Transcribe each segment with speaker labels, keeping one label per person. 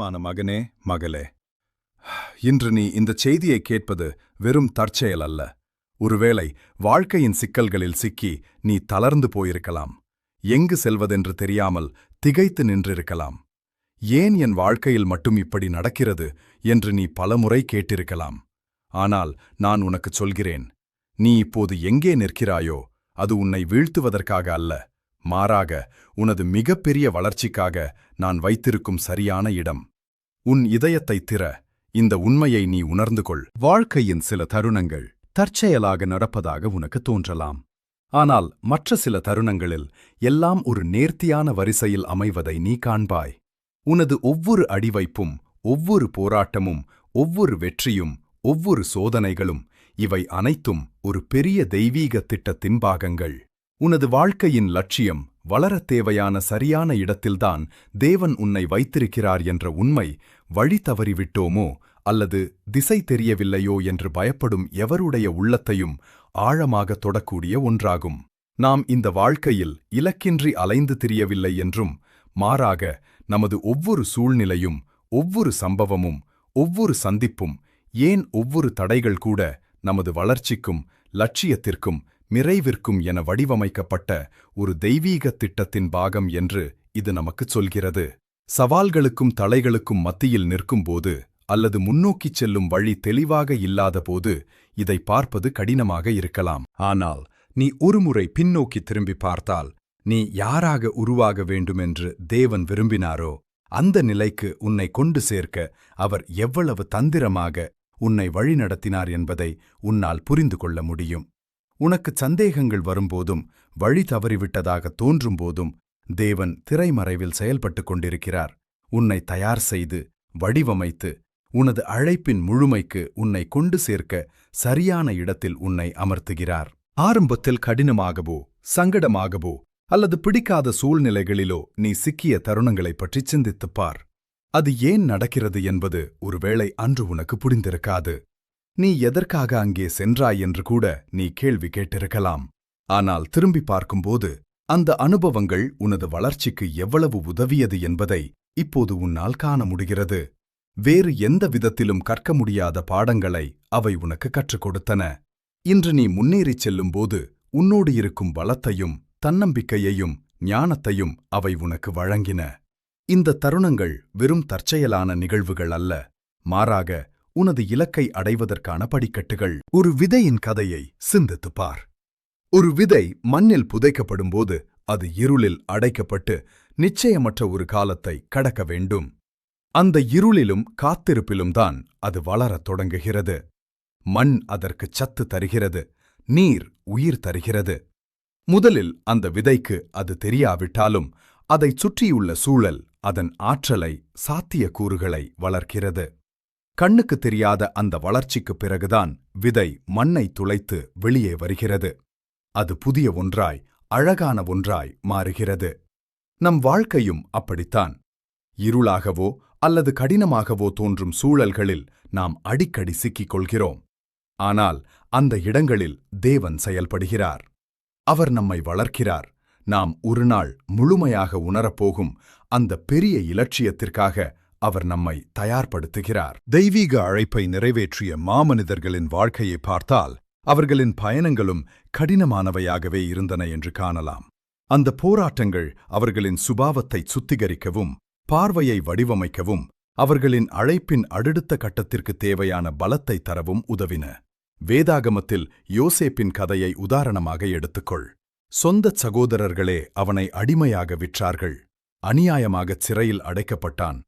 Speaker 1: பிரியமான மகனே மகளே. இன்று நீ இந்த செய்தியை கேட்பது வெறும் தற்செயல் அல்ல. ஒருவேளை வாழ்க்கையின் சிக்கல்களில் சிக்கி நீ தளர்ந்து போயிருக்கலாம். எங்கு செல்வதென்று தெரியாமல் திகைத்து நின்றிருக்கலாம். ஏன் என் வாழ்க்கையில் மட்டும் இப்படி நடக்கிறது என்று நீ பலமுறை கேட்டிருக்கலாம். ஆனால் நான் உனக்குச் சொல்கிறேன். நீ இப்போது எங்கே நிற்கிறாயோ அது உன்னை வீழ்த்துவதற்காக அல்ல. மாறாக உனது மிகப்பெரிய வளர்ச்சிக்காக நான் வைத்திருக்கும் சரியான இடம். உன் இதயத்தை திற. இந்த உண்மையை நீ உணர்ந்து கொள் வாழ்க்கையின் சில தருணங்கள் தற்செயலாக நடப்பதாக உனக்கு தோன்றலாம். ஆனால் மற்ற சில தருணங்களில் எல்லாம் ஒரு நேர்த்தியான வரிசையில் அமைவதை நீ காண்பாய். உனது ஒவ்வொரு அடிவைப்பும் ஒவ்வொரு போராட்டமும் ஒவ்வொரு வெற்றியும் ஒவ்வொரு சோதனைகளும் இவை அனைத்தும் ஒரு பெரிய தெய்வீக திட்டத்தின் பாகங்கள். உனது வாழ்க்கையின் லட்சியம் வளரத் தேவையான சரியான இடத்தில்தான் தேவன் உன்னை வைத்திருக்கிறார் என்ற உண்மை வழி தவறிவிட்டோமோ அல்லது திசை தெரியவில்லையோ என்று பயப்படும் எவருடைய உள்ளத்தையும் ஆழமாக தொடக்கூடிய ஒன்றாகும். நாம் இந்த வாழ்க்கையில் இலக்கின்றி அலைந்து திரியவில்லை என்றும் மாறாக நமது ஒவ்வொரு சூழ்நிலையும் ஒவ்வொரு சம்பவமும் ஒவ்வொரு சந்திப்பும் ஏன் ஒவ்வொரு தடைகள் கூட நமது வளர்ச்சிக்கும் லட்சியத்திற்கும் நிறைவிற்கும் என வடிவமைக்கப்பட்ட ஒரு தெய்வீக திட்டத்தின் பாகம் என்று இது நமக்குச் சொல்கிறது. சவால்களுக்கும் தலைகளுக்கும் மத்தியில் நிற்கும்போது அல்லது முன்னோக்கிச் செல்லும் வழி தெளிவாக இல்லாதபோது இதை பார்ப்பது கடினமாக இருக்கலாம். ஆனால் நீ ஒருமுறை பின்னோக்கி திரும்பி பார்த்தால் நீ யாராக உருவாக வேண்டுமென்று தேவன் விரும்பினாரோ அந்த நிலைக்கு உன்னை கொண்டு சேர்க்க அவர் எவ்வளவு தந்திரமாக உன்னை வழிநடத்தினார் என்பதை உன்னால் புரிந்து கொள்ள முடியும். உனக்கு சந்தேகங்கள் வரும்போதும் வழி தவறிவிட்டதாக தோன்றும்போதும் தேவன் திரைமறைவில் செயல்பட்டுக் கொண்டிருக்கிறார். உன்னை தயார் செய்து வடிவமைத்து உனது அழைப்பின் முழுமைக்கு உன்னை கொண்டு சேர்க்க சரியான இடத்தில் உன்னை அமர்த்துகிறார். ஆரம்பத்தில் கடினமாகவோ சங்கடமாகவோ அல்லது பிடிக்காத சூழ்நிலைகளிலோ நீ சிக்கிய தருணங்களைப் பற்றி சிந்தித்துப் பார். அது ஏன் நடக்கிறது என்பது ஒருவேளை அன்று உனக்கு புரிந்திருக்காது. நீ எதற்காக அங்கே சென்றாய் என்று கூட நீ கேள்வி கேட்டிருக்கலாம். ஆனால் திரும்பி பார்க்கும்போது அந்த அனுபவங்கள் உனது வளர்ச்சிக்கு எவ்வளவு உதவியது என்பதை இப்போது உன்னால் காண முடிகிறது. வேறு எந்த விதத்திலும் கற்க முடியாத பாடங்களை அவை உனக்கு கற்றுக் கொடுத்தன. இன்று நீ முன்னேறிச் செல்லும்போது உன்னோடு இருக்கும் பலத்தையும் தன்னம்பிக்கையையும் ஞானத்தையும் அவை உனக்கு வழங்கின. இந்த தருணங்கள் வெறும் தற்செயலான நிகழ்வுகள் அல்ல. மாறாக உனது இலக்கை அடைவதற்கான படிக்கட்டுகள். ஒரு விதையின் கதையை சிந்தித்துப்பார் ஒரு விதை மண்ணில் புதைக்கப்படும்போது அது இருளில் அடைக்கப்பட்டு நிச்சயமற்ற ஒரு காலத்தை கடக்க வேண்டும். அந்த இருளிலும் காத்திருப்பிலும் தான் அது வளரத் தொடங்குகிறது. மண் அதற்கு சத்து தருகிறது நீர் உயிர் தருகிறது. முதலில் அந்த விதைக்கு அது தெரியாவிட்டாலும் அதைச் சுற்றியுள்ள சூழல் அதன் ஆற்றலை சாத்தியக்கூறுகளை வளர்க்கிறது. கண்ணுக்கு தெரியாத அந்த வளர்ச்சிக்குப் பிறகுதான் விதை மண்ணை துளைத்து வெளியே வருகிறது. அது புதிய ஒன்றாய் அழகான ஒன்றாய் மாறுகிறது. நம் வாழ்க்கையும் அப்படித்தான். இருளாகவோ அல்லது கடினமாகவோ தோன்றும் சூழல்களில் நாம் அடிக்கடி சிக்கிக் கொள்கிறோம். ஆனால் அந்த இடங்களில் தேவன் செயல்படுகிறார். அவர் நம்மை வளர்க்கிறார். நாம் ஒருநாள் முழுமையாக உணரப்போகும் அந்த பெரிய இலட்சியத்திற்காக அவர் நம்மை தயார்படுத்துகிறார். தெய்வீக அழைப்பை நிறைவேற்றிய மாமனிதர்களின் வாழ்க்கையை பார்த்தால் அவர்களின் பயணங்களும் கடினமானவையாகவே இருந்தன என்று காணலாம். அந்த போராட்டங்கள் அவர்களின் சுபாவத்தை சுத்திகரிக்கவும் பார்வையை வடிவமைக்கவும் அவர்களின் அழைப்பின் அடுத்த கட்டத்திற்கு தேவையான பலத்தை தரவும் உதவின. வேதாகமத்தில் யோசேப்பின் கதையை உதாரணமாக எடுத்துக்கொள். சொந்தச் சகோதரர்களே அவனை அடிமையாக விற்றார்கள். அநியாயமாகச் சிறையில் அடைக்கப்பட்டான்.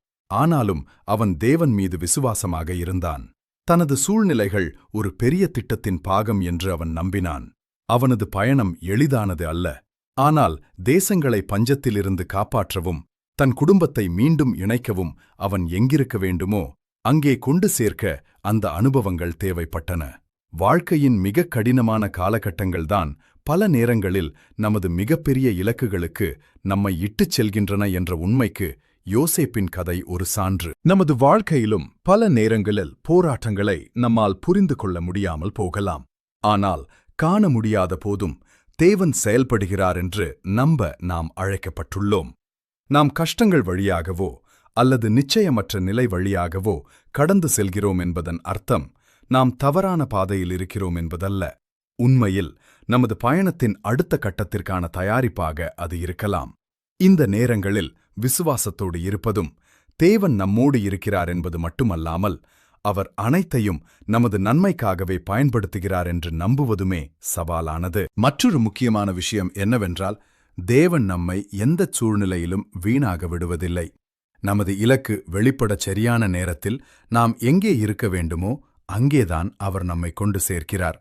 Speaker 1: ஆனாலும் அவன் தேவன் மீது விசுவாசமாக இருந்தான். தனது சூழ்நிலைகள் ஒரு பெரிய திட்டத்தின் பாகம் என்று அவன் நம்பினான். அவனது பயணம் எளிதானது அல்ல. ஆனால் தேசங்களை பஞ்சத்திலிருந்து காப்பாற்றவும் தன் குடும்பத்தை மீண்டும் இணைக்கவும் அவன் எங்கிருக்க வேண்டுமோ அங்கே கொண்டு சேர்க்க அந்த அனுபவங்கள் தேவைப்பட்டன. வாழ்க்கையின் மிகக் கடினமான காலகட்டங்கள்தான் பல நேரங்களில் நமது மிகப்பெரிய இலக்குகளுக்கு நம்மை இட்டுச் செல்கின்றன என்ற உண்மைக்கு யோசேப்பின் கதை ஒரு சான்று. நமது வாழ்க்கையிலும் பல நேரங்களில் போராட்டங்களை நம்மால் புரிந்து கொள்ள முடியாமல் போகலாம். ஆனால் காண முடியாத போதும் தேவன் செயல்படுகிறார் என்று நம்ப நாம் அழைக்கப்பட்டுள்ளோம். நாம் கஷ்டங்கள் வழியாகவோ அல்லது நிச்சயமற்ற நிலை வழியாகவோ கடந்து செல்கிறோம் என்பதன் அர்த்தம் நாம் தவறான பாதையில் இருக்கிறோம் என்பதல்ல. உண்மையில் நமது பயணத்தின் அடுத்த கட்டத்திற்கான தயாரிப்பாக அது இருக்கலாம். இந்த நேரங்களில் விசுவாசத்தோடு இருப்பதும் தேவன் நம்மோடு இருக்கிறார் என்பது மட்டுமல்லாமல் அவர் அனைத்தையும் நமது நன்மைக்காகவே பயன்படுத்துகிறார் என்று நம்புவதுமே சவாலானது. மற்றொரு முக்கியமான விஷயம் என்னவென்றால் தேவன் நம்மை எந்த சூழ்நிலையிலும் வீணாக விடுவதில்லை. நமது இலக்கு வெளிப்படச் சரியான நேரத்தில் நாம் எங்கே இருக்க வேண்டுமோ அங்கேதான் அவர் நம்மை கொண்டு சேர்க்கிறார்.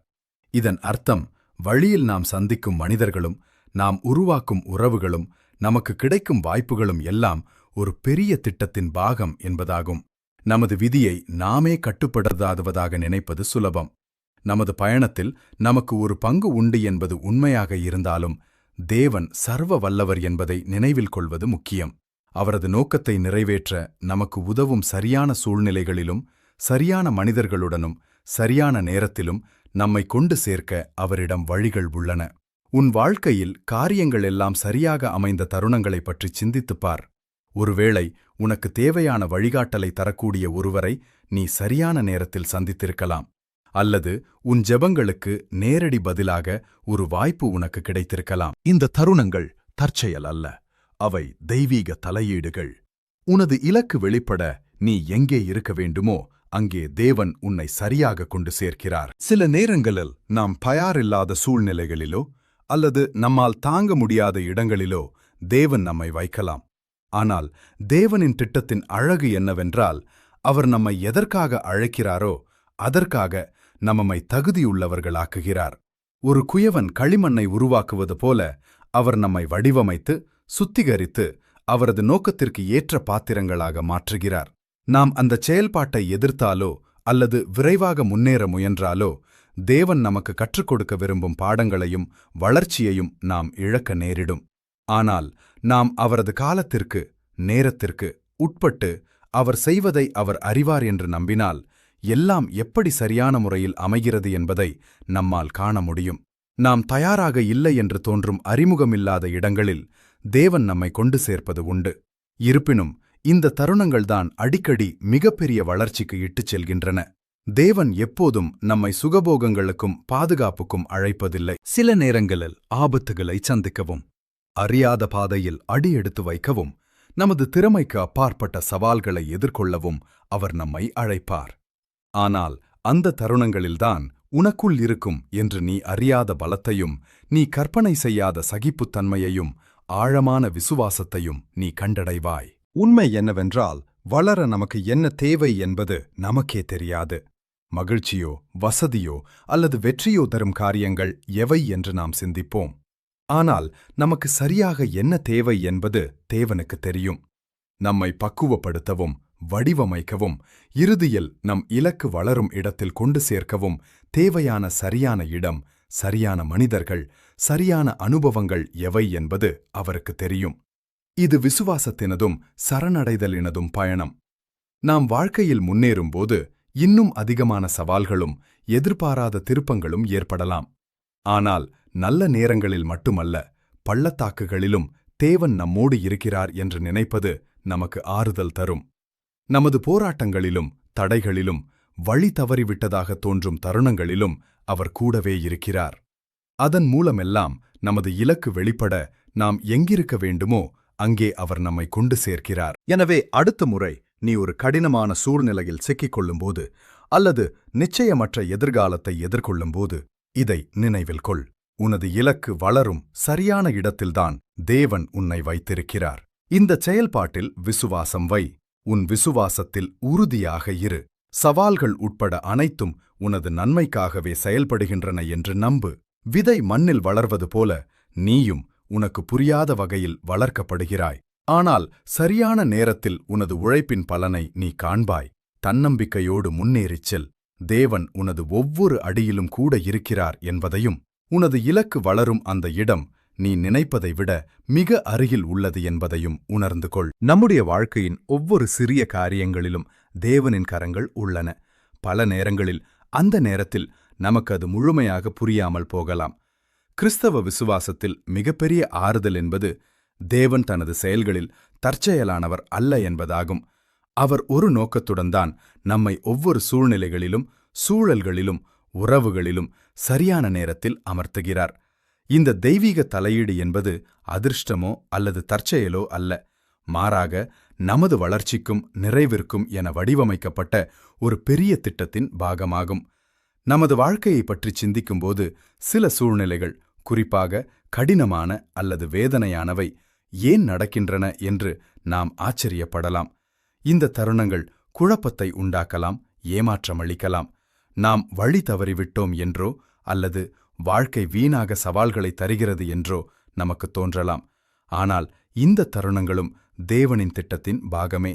Speaker 1: இதன் அர்த்தம் வழியில் நாம் சந்திக்கும் மனிதர்களும் நாம் உருவாக்கும் உறவுகளும் நமக்கு கிடைக்கும் வாய்ப்புகளும் எல்லாம் ஒரு பெரிய திட்டத்தின் பாகம் என்பதாகும். நமது விதியை நாமே கட்டுப்படுத்தாதுவதாக நினைப்பது சுலபம். நமது பயணத்தில் நமக்கு ஒரு பங்கு உண்டு என்பது உண்மையாக இருந்தாலும் தேவன் சர்வ வல்லவர் என்பதை நினைவில் கொள்வது முக்கியம். அவரது நோக்கத்தை நிறைவேற்ற நமக்கு உதவும் சரியான சூழ்நிலைகளிலும் சரியான மனிதர்களுடனும் சரியான நேரத்திலும் நம்மை கொண்டு சேர்க்க அவரிடம் வழிகள் உள்ளன. உன் வாழ்க்கையில் காரியங்கள் எல்லாம் சரியாக அமைந்த தருணங்களைப் பற்றி சிந்தித்துப் பார். ஒருவேளை உனக்கு தேவையான வழிகாட்டலை தரக்கூடிய ஒருவரை நீ சரியான நேரத்தில் சந்தித்திருக்கலாம் அல்லது உன் ஜெபங்களுக்கு நேரடி பதிலாக ஒரு வாய்ப்பு உனக்கு கிடைத்திருக்கலாம். இந்த தருணங்கள் தற்செயல் அல்ல அவை தெய்வீக தலையீடுகள். உனது இலக்கு வெளிப்பட நீ எங்கே இருக்க வேண்டுமோ அங்கே தேவன் உன்னை சரியாக கொண்டு சேர்க்கிறார். சில நேரங்களில் நாம் தயாரில்லாத சூழ்நிலைகளிலோ அல்லது நம்மால் தாங்க முடியாத இடங்களிலோ தேவன் நம்மை வைக்கலாம். ஆனால் தேவனின் திட்டத்தின் அழகு என்னவென்றால் அவர் நம்மை எதற்காக அழைக்கிறாரோ அதற்காக நம்மை தகுதியுள்ளவர்களாக்குகிறார். ஒரு குயவன் களிமண்ணை உருவாக்குவது போல அவர் நம்மை வடிவமைத்து சுத்திகரித்து அவரது நோக்கத்திற்கு ஏற்ற பாத்திரங்களாக மாற்றுகிறார். நாம் அந்த செயல்பாட்டை எதிர்த்தாலோ அல்லது விரைவாக முன்னேற முயன்றாலோ தேவன் நமக்கு கற்றுக் கொடுக்க விரும்பும் பாடங்களையும் வளர்ச்சியையும் நாம் இழக்க நேரிடும். ஆனால் நாம் அவரது காலத்திற்கு நேரத்திற்கு உட்பட்டு அவர் செய்வதை அவர் அறிவார் என்று நம்பினால் எல்லாம் எப்படி சரியான முறையில் அமைகிறது என்பதை நம்மால் காண முடியும். நாம் தயாராக இல்லை என்று தோன்றும் அறிமுகமில்லாத இடங்களில் தேவன் நம்மை கொண்டு சேர்ப்பது உண்டு. இருப்பினும் இந்த தருணங்கள்தான் அடிக்கடி மிகப்பெரிய வளர்ச்சிக்கு இட்டுச் செல்கின்றன. தேவன் எப்போதும் நம்மை சுகபோகங்களுக்கும் பாதுகாப்புக்கும் அழைப்பதில்லை. சில நேரங்களில் ஆபத்துகளை சந்திக்கவும் அறியாத பாதையில் அடி எடுத்து வைக்கவும் நமது திறமைக்கு அப்பாற்பட்ட சவால்களை எதிர்கொள்ளவும் அவர் நம்மை அழைப்பார். ஆனால் அந்த தருணங்களில்தான் உனக்குள் இருக்கும் என்று நீ அறியாத பலத்தையும் நீ கற்பனை செய்யாத சகிப்புத்தன்மையையும் ஆழமான விசுவாசத்தையும் நீ கண்டடைவாய். உண்மை என்னவென்றால் வளர நமக்கு என்ன தேவை என்பது நமக்கே தெரியாது. மகிழ்ச்சியோ வசதியோ அல்லது வெற்றியோ தரும் காரியங்கள் எவை என்று நாம் சிந்திப்போம். ஆனால் நமக்கு சரியாக என்ன தேவை என்பது தேவனுக்கு தெரியும். நம்மை பக்குவப்படுத்தவும் வடிவமைக்கவும் இறுதியில் நம் இலக்கு வளரும் இடத்தில் கொண்டு சேர்க்கவும் தேவையான சரியான இடம் சரியான மனிதர்கள் சரியான அனுபவங்கள் எவை என்பது அவருக்கு தெரியும். இது விசுவாசத்தினதும் சரணடைதலினதும் பயணம். நாம் வாழ்க்கையில் முன்னேறும்போது இன்னும் அதிகமான சவால்களும் எதிர்பாராத திருப்பங்களும் ஏற்படலாம். ஆனால் நல்ல நேரங்களில் மட்டுமல்ல பள்ளத்தாக்குகளிலும் தேவன் நம்மோடு இருக்கிறார் என்று நினைப்பது நமக்கு ஆறுதல் தரும். நமது போராட்டங்களிலும் தடைகளிலும் வழி தவறிவிட்டதாக தோன்றும் தருணங்களிலும் அவர் கூடவே இருக்கிறார். அதன் மூலமெல்லாம் நமது இலக்கு வெளிப்பட நாம் எங்கிருக்க வேண்டுமோ அங்கே அவர் நம்மை கொண்டு சேர்க்கிறார். எனவே அடுத்த முறை நீ ஒரு கடினமான சூழ்நிலையில் சிக்கிக் கொள்ளும்போது அல்லது நிச்சயமற்ற எதிர்காலத்தை எதிர்கொள்ளும்போது இதை நினைவில் கொள். உனது இலக்கு வளரும் சரியான இடத்தில்தான் தேவன் உன்னை வைத்திருக்கிறார். இந்த செயல்பாட்டில் விசுவாசம் வை. உன் விசுவாசத்தில் உறுதியாக இரு. சவால்கள் உட்பட அனைத்தும் உனது நன்மைக்காகவே செயல்படுகின்றன என்று நம்பு. விதை மண்ணில் வளர்வது போல நீயும் உனக்கு புரியாத வகையில் வளர்க்கப்படுகிறாய். ஆனால் சரியான நேரத்தில் உனது உழைப்பின் பலனை நீ காண்பாய். தன்னம்பிக்கையோடு முன்னேறிச் செல். தேவன் உனது ஒவ்வொரு அடியிலும் கூட இருக்கிறார் என்பதையும் உனது இலக்கு வளரும் அந்த இடம் நீ நினைப்பதை விட மிக அருகில் உள்ளது என்பதையும் உணர்ந்து கொள். நம்முடைய வாழ்க்கையின் ஒவ்வொரு சிறிய காரியங்களிலும் தேவனின் கரங்கள் உள்ளன. பல நேரங்களில் அந்த நேரத்தில் நமக்கு அது முழுமையாக புரியாமல் போகலாம். கிறிஸ்தவ விசுவாசத்தில் மிகப்பெரிய ஆறுதல் என்பது தேவன் தனது செயல்களில் தற்செயலானவர் அல்ல என்பதாகும். அவர் ஒரு நோக்கத்துடன் தான் நம்மை ஒவ்வொரு சூழ்நிலைகளிலும் சூழல்களிலும் உறவுகளிலும் சரியான நேரத்தில் அமர்த்துகிறார். இந்த தெய்வீக தலையீடு என்பது அதிர்ஷ்டமோ அல்லது தற்செயலோ அல்ல. மாறாக நமது வளர்ச்சிக்கும் நிறைவிற்கும் என வடிவமைக்கப்பட்ட ஒரு பெரிய திட்டத்தின் பாகமாகும். நமது வாழ்க்கையை பற்றி சிந்திக்கும்போது சில சூழ்நிலைகள் குறிப்பாக கடினமான அல்லது வேதனையானவை ஏன் நடக்கின்றன என்று நாம் ஆச்சரியப்படலாம். இந்த தருணங்கள் குழப்பத்தை உண்டாக்கலாம் ஏமாற்றமளிக்கலாம். நாம் வழி தவறிவிட்டோம் என்றோ அல்லது வாழ்க்கை வீணாக சவால்களை தருகிறது என்றோ நமக்கு தோன்றலாம். ஆனால் இந்த தருணங்களும் தேவனின் திட்டத்தின் பாகமே.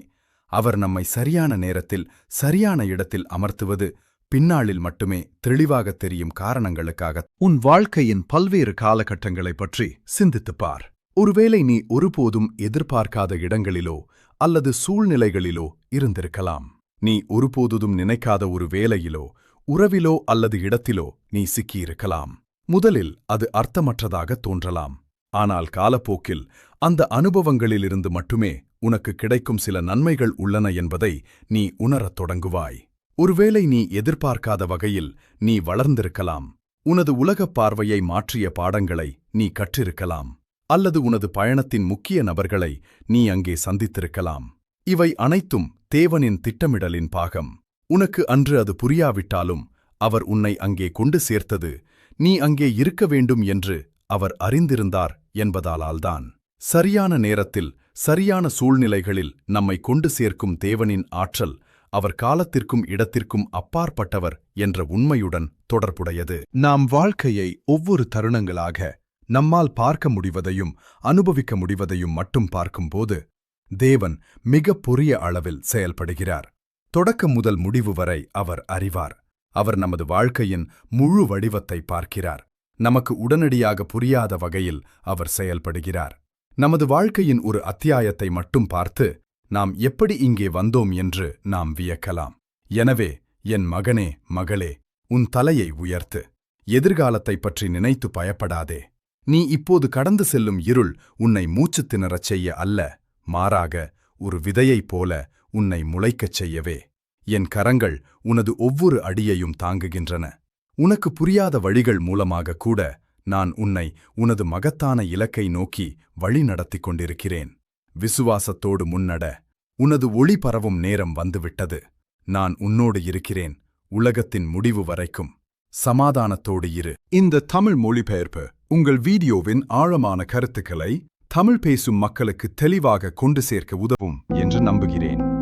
Speaker 1: அவர் நம்மை சரியான நேரத்தில் சரியான இடத்தில் அமர்த்துவது பின்னாளில் மட்டுமே தெளிவாக தெரியும் காரணங்களுக்காக உன் வாழ்க்கையின் பல்வேறு காலகட்டங்களைப் பற்றி சிந்தித்துப் பார். ஒருவேளை நீ ஒருபோதும் எதிர்பார்க்காத இடங்களிலோ அல்லது சூழ்நிலைகளிலோ இருந்திருக்கலாம். நீ ஒருபோதும் நினைக்காத ஒரு வேலையிலோ உறவிலோ அல்லது இடத்திலோ நீ சிக்கியிருக்கலாம். முதலில் அது அர்த்தமற்றதாக தோன்றலாம். ஆனால் காலப்போக்கில் அந்த அனுபவங்களிலிருந்து மட்டுமே உனக்கு கிடைக்கும் சில நன்மைகள் உள்ளன என்பதை நீ உணரத் தொடங்குவாய். ஒருவேளை நீ எதிர்பார்க்காத வகையில் நீ வளர்ந்திருக்கலாம். உனது உலகப் பார்வையை மாற்றிய பாடங்களை நீ கற்றிருக்கலாம். அல்லது உனது பயணத்தின் முக்கிய நபர்களை நீ அங்கே சந்தித்திருக்கலாம். இவை அனைத்தும் தேவனின் திட்டமிடலின் பாகம். உனக்கு அன்று அது புரியாவிட்டாலும் அவர் உன்னை அங்கே கொண்டு சேர்த்தது. நீ அங்கே இருக்க வேண்டும் என்று அவர் அறிந்திருந்தார் என்பதாலால்தான். சரியான நேரத்தில் சரியான சூழ்நிலைகளில் நம்மை கொண்டு சேர்க்கும் தேவனின் ஆற்றல் அவர் காலத்திற்கும் இடத்திற்கும் அப்பாற்பட்டவர் என்ற உண்மையுடன் தொடர்புடையது. நாம் வாழ்க்கையை ஒவ்வொரு தருணங்களாக நம்மால் பார்க்க முடிவதையும் அனுபவிக்க முடிவதையும் மட்டும் பார்க்கும்போது தேவன் மிக பொரிய அளவில் செயல்படுகிறார். தொடக்கம் முதல் முடிவு வரை அவர் அறிவார். அவர் நமது வாழ்க்கையின் முழு வடிவத்தை பார்க்கிறார். நமக்கு உடனடியாக புரியாத வகையில் அவர் செயல்படுகிறார். நமது வாழ்க்கையின் ஒரு அத்தியாயத்தை மட்டும் பார்த்து நாம் எப்படி இங்கே வந்தோம் என்று நாம் வியக்கலாம். எனவே என் மகனே மகளே உன் தலையை உயர்த்து. எதிர்காலத்தைப் பற்றி நினைத்து பயப்படாதே. நீ இப்போது கடந்து செல்லும் இருள் உன்னை மூச்சுத் திணறச் செய்ய அல்ல மாறாக ஒரு விதையைப் போல உன்னை முளைக்கச் செய்யவே. என் கரங்கள் உனது ஒவ்வொரு அடியையும் தாங்குகின்றன. உனக்கு புரியாத வழிகள் மூலமாக கூட நான் உன்னை உனது மகத்தான இலக்கை நோக்கி வழி நடத்திக் கொண்டிருக்கிறேன். விசுவாசத்தோடு முன்னட உனது ஒளி பரவும் நேரம் வந்துவிட்டது. நான் உன்னோடு இருக்கிறேன் உலகத்தின் முடிவு வரைக்கும். சமாதானத்தோடு இரு. இந்த தமிழ் மொழிபெயர்ப்பு உங்கள் வீடியோவின் ஆழமான கருத்துக்களை தமிழ் பேசும் மக்களுக்கு தெளிவாக கொண்டு சேர்க்க உதவும் என்று நம்புகிறேன்.